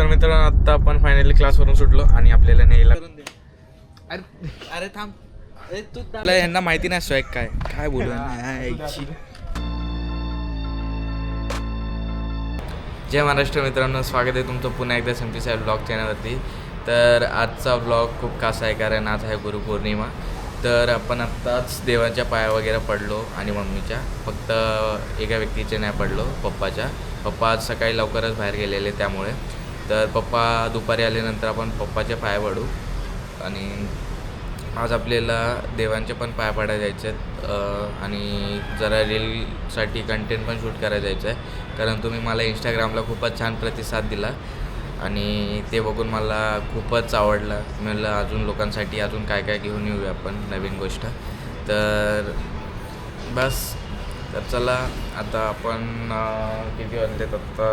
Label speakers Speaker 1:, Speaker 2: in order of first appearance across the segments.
Speaker 1: तर मित्रांनो आता आपण फायनली क्लासवरून सुटलो आणि आपल्याला न्यायला
Speaker 2: अरे अरे थांब. अरे तू
Speaker 1: आपल्या यांना माहिती नाही स्वॅग काय काय बोलू जय महाराष्ट्र मित्रांनो स्वागत आहे तुमचं पुन्हा एकदा सिम्पली साहेब ब्लॉग चॅनलवरती तर आजचा ब्लॉग खूप खास आहे कारण आज आहे गुरुपौर्णिमा तर आपण आत्ताच देवाच्या पाया वगैरे पडलो आणि मम्मीच्या. फक्त एका व्यक्तीचे नाही पडलो पप्पाच्या. पप्पा आज सकाळी लवकरच बाहेर गेलेले त्यामुळे. तर पप्पा दुपारी आल्यानंतर आपण पप्पाचे पाय पडू. आणि आज आपल्याला देवांचे पण पाय पडायला जायचे आहेत आणि जरा रीलसाठी कंटेंट पण शूट करायला जायचं आहे कारण तुम्ही मला इंस्टाग्रामला खूपच छान प्रतिसाद दिला. आणि ते बघून मला खूपच आवडलं. म्हणलं अजून लोकांसाठी अजून काय काय घेऊन येऊया आपण नवीन गोष्ट. तर बस. तर चला आता आपण किती वाजलेत? आत्ता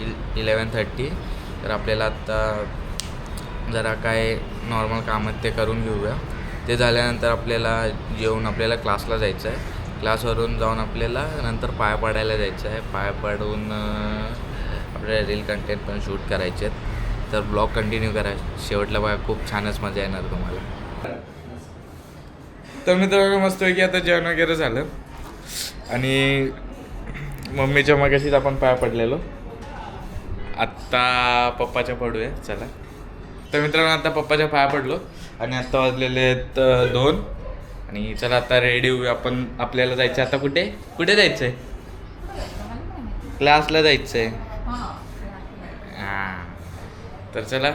Speaker 1: इल इलेवन थर्टी तर आपल्याला आत्ता जरा काय नॉर्मल काम आहेत ते करून घेऊया. ते झाल्यानंतर आपल्याला जेवून आपल्याला क्लासला जायचं आहे. क्लासवरून जाऊन आपल्याला नंतर पाय पडायला जायचं आहे. पाय पडून आपल्याला रील कंटेंट पण शूट करायचे आहेत. तर ब्लॉग कंटिन्यू करा. शेवटला बघा खूप छानच मजा येणार तुम्हाला. तर मित्रांनो की आता जेवण वगैरे झालं. आणि मम्मीच्या मगाशीच आपण पाय पडलेलो. आत्ता पप्पाच्या पडूया चला. तर मित्रांनो आता पप्पाच्या पाया पडलो आणि आत्ता वाजलेले आहेत दोन. आणि चला आता रेडी होऊया आपण. आपल्याला जायचं आता कुठे? कुठे जायचं आहे क्लासला जायचं आहे हां. तर चला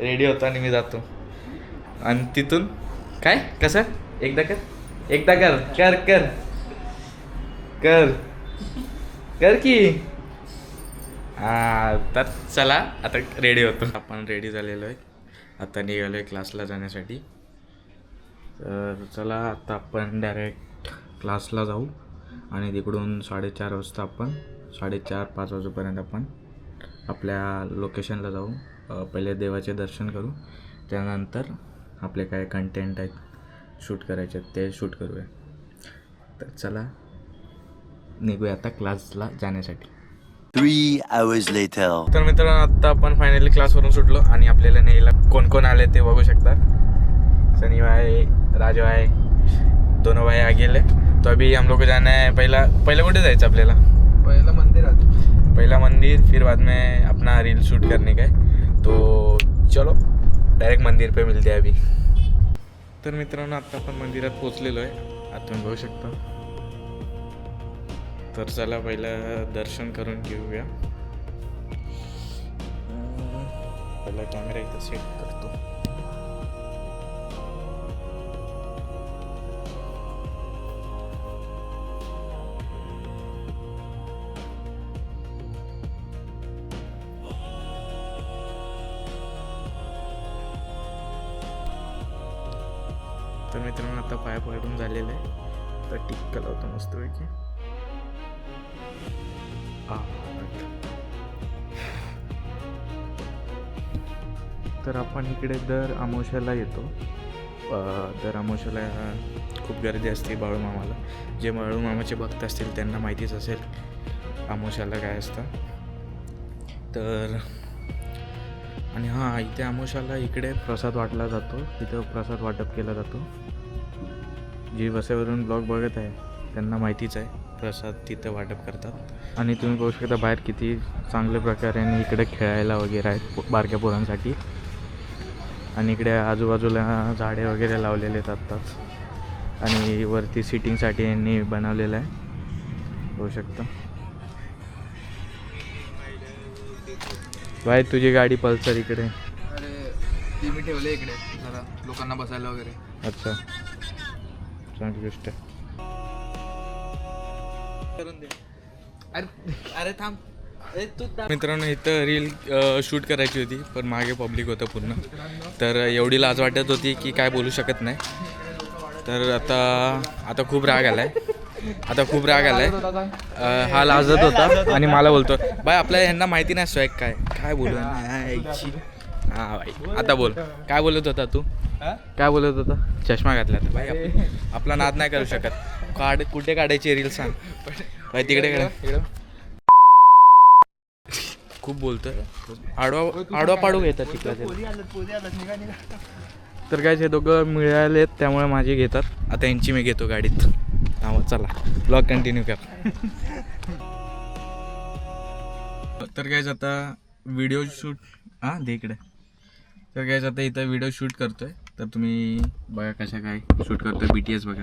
Speaker 1: रेडी होतो आणि मी जातो. आणि तिथून? काय? कसं? एकदा कर. एकदा कर. कर कर. कर. कर की. हा तर चला आता रेडी होतो. आपण रेडी झालेलो आहे. आता निघालो आहे क्लासला जाण्यासाठी. तर चला आता आपण डायरेक्ट क्लासला जाऊ. आणि तिकडून साडेचार वाजता आपण साडेचार पाच वाजेपर्यंत आपण आपल्या लोकेशनला जाऊ. पहिले देवाचे दर्शन करू. त्यानंतर आपले काय कंटेंट आहेत शूट करायचे आहेत ते शूट करूया. तर चला निघूया आता क्लासला जाण्यासाठी.
Speaker 3: Three hours later.
Speaker 1: तर मित्रांनो आता आपण फायनली क्लासवरून सुटलो आणि आपल्याला न्यायला कोण कोण आले ते बघू शकता. सनी भाई राजू भाई दोनों भाई आ गेले तो अभी हम लोग को जाना है पहला पहले कुठे जायचं आपल्याला?
Speaker 2: पहिलं मंदिरात
Speaker 1: पहला मंदिर फिर बाद में अपना रील शूट करने का है. तो चलो डायरेक्ट मंदिर पे मिलते अभी. तर मित्रांनो आता आपण मंदिरात पोचलेलो आहे. आता तुम्ही बघू शकता. तर चला पहिलं दर्शन करून घेऊया. पहिला कॅमेरा इथं सेट करतो. तर मित्रांनो आता पाय पडून झालेलं आहे. तर टिक्का लावतो मस्तपैकी. तर आपण इकडे दर आमोशाला येतो. दर आमोशाला खूप गर्दी असते बाळूमामाला जे बाळूमामाचे भक्त असतील त्यांना माहितीच असेल आमोशाला काय असतं. तर आणि हां इथे आमोशाला इकडे प्रसाद वाटला जातो. तिथं प्रसाद वाटप केला जातो. जी वसेवरून ब्लॉग बघत आहे त्यांना माहितीच आहे. प्रसाद तिथं वाटप करतात. आणि तुम्ही बघू शकता बाहेर किती चांगल्या प्रकारे आणि इकडे खेळायला वगैरे आहेत बारक्या पोरांसाठी. आणि इकडे आजूबाजूला झाडे वगैरे लावलेले आहेत आत्ताच. आणि वरती सिटिंगसाठी यांनी बनवलेलं आहे. बघू शकता. बाहेर तुझी गाडी पल्सर इकडे.
Speaker 2: अरे ती मी ठेवले इकडे जरा लोकांना बसायला वगैरे.
Speaker 1: अच्छा. चांगली गोष्ट आहे.
Speaker 2: करून दे. अरे अरे थांब. अरे तू
Speaker 1: मित्रांनो इथं रील शूट करायची होती पण मागे पब्लिक होतं पूर्ण. तर एवढी लाज वाटत होती की काय बोलू शकत नाही. तर आता आता खूप राग आलाय. आता खूप राग आलाय. अं, हा लाजत होता आणि मला बोलतो बाय आपल्या यांना माहिती नाही स्वॅग काय. काय बोलू हा बाई. आता बोल. काय बोलत होता तू? काय बोलत होता? चष्मा घातला तर बाई आपला नाद नाही करू शकत. काढ कुठे काढायची रील सांग. तिकडे काढ. खूप बोलतोय. आडवा आडवा पाडू घेतात चिखला तर काय हे दोघं मिळालेत त्यामुळे माझे घेतात. आता यांची मी घेतो गाडीत. चला. ब्लॉग कंटिन्यू कर. तर काय आता व्हिडिओ शूट हां दे इकडे. तर काय आता इथं व्हिडिओ शूट करतोय. तर तुम्ही बघा कशा काय शूट करतोय. बी टी एस बघा.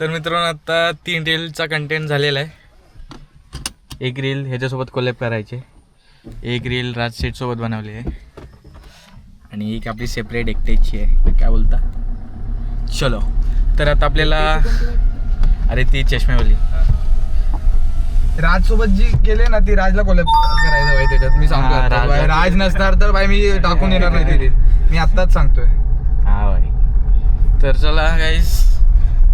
Speaker 1: तर मित्रांनो आता तीन रीलचा कंटेंट झालेला आहे. एक रील ह्याच्यासोबत कोलॅप करायचे. एक रील राज सोबत बनवली आहे. आणि एक आपली सेपरेट एकटेची आहे. काय बोलता? चलो. तर आता आपल्याला अरे ती चष्मेवाली
Speaker 2: राज सोबत जी केले ना ती राजला कोलॅब करायचं भाई त्याच्यात. मी सांगतो.
Speaker 1: राज-
Speaker 2: नसणार तर भाई मी टाकून येणार नाही ती reel. मी आत्ताच सांगतोय.
Speaker 1: तर चला गाईस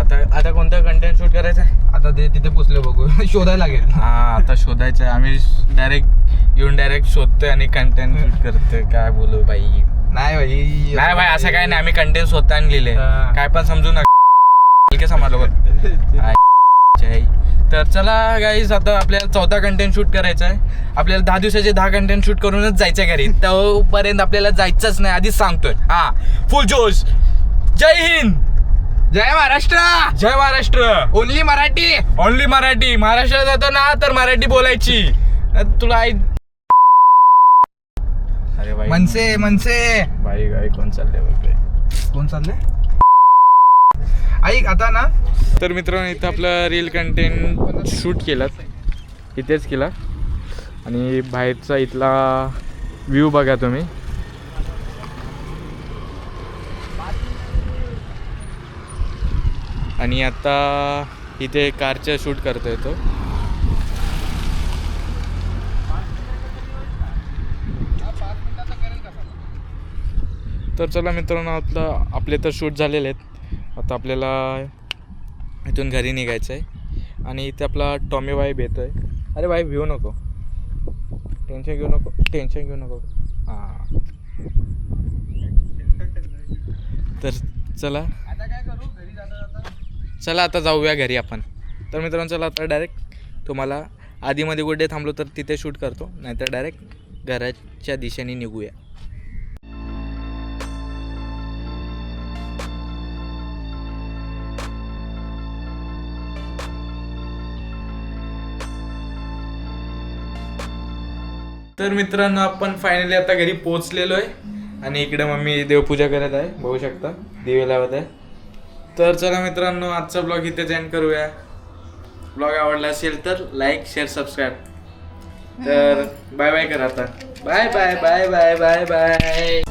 Speaker 1: आता आता कोणता कंटेंट शूट करायचा आहे
Speaker 2: आता ते तिथे पुसले बघू. शोधायला लागेल.
Speaker 1: हा आता शोधायचं आहे आम्ही डायरेक्ट येऊन डायरेक्ट शोधतोय आणि कंटेंट शूट करतोय. काय बोलू बाई?
Speaker 2: नाही भाई
Speaker 1: नाही भाई असं काय नाही. आम्ही कंटेंट स्वतः लिहिले. काय पण समजू नका. समजलो तर चला गाईज आता आपल्याला चौथा कंटेंट शूट करायचा आहे आपल्याला दहा दिवसाचे दहा कंटेंट शूट करूनच जायचं घरी. तोपर्यंत आपल्याला जायचंच नाही. आधीच सांगतोय. हा फुल जोश. जय हिंद!
Speaker 2: जय महाराष्ट्र!
Speaker 1: जय महाराष्ट्र!
Speaker 2: ओनली मराठी!
Speaker 1: ओनली मराठी! महाराष्ट्रात जातो ना तर मराठी बोलायची. तुला आई अरे बाई.
Speaker 2: मनसे मनसे.
Speaker 1: बाई गाई कोण चालले
Speaker 2: कोण चालले ऐक आता ना?
Speaker 1: तर मित्रांनो इथं आपलं रील कंटेंट शूट केलं. इथेच केला. आणि बाहेरचा इथला व्ह्यू बघा तुम्ही. आणि आता इथे कारचं शूट करतो येतो तर चला मित्रांनो आपलं आपले तर शूट झालेले आहेत. आता आपल्याला इथून घरी निघायचं आहे आणि इथे आपला टॉमी वाईब येतो आहे अरे वाईब घेऊ नको. टेन्शन घेऊ नको. टेन्शन घेऊ नको. हां. तर चला चला आता जाऊया घरी आपण. तर मित्रांनो चला आता डायरेक्ट तुम्हाला आधीमध्ये कुठे थांबलो तर तिथे शूट करतो. नाहीतर डायरेक्ट घराच्या दिशेने निघूया. तर मित्रांनो आपण फायनली आता घरी पोहोचलेलो आहे आणि इकडे मम्मी देवपूजा करत आहे. बघू शकता दिवे लावत आहे. तर चला मित्रांनो आजचा ब्लॉग इथेच एंड करूया. ब्लॉग आवडला असेल तर लाईक शेअर सबस्क्राईब तर बाय बाय करा आता. Bye bye bye bye bye bye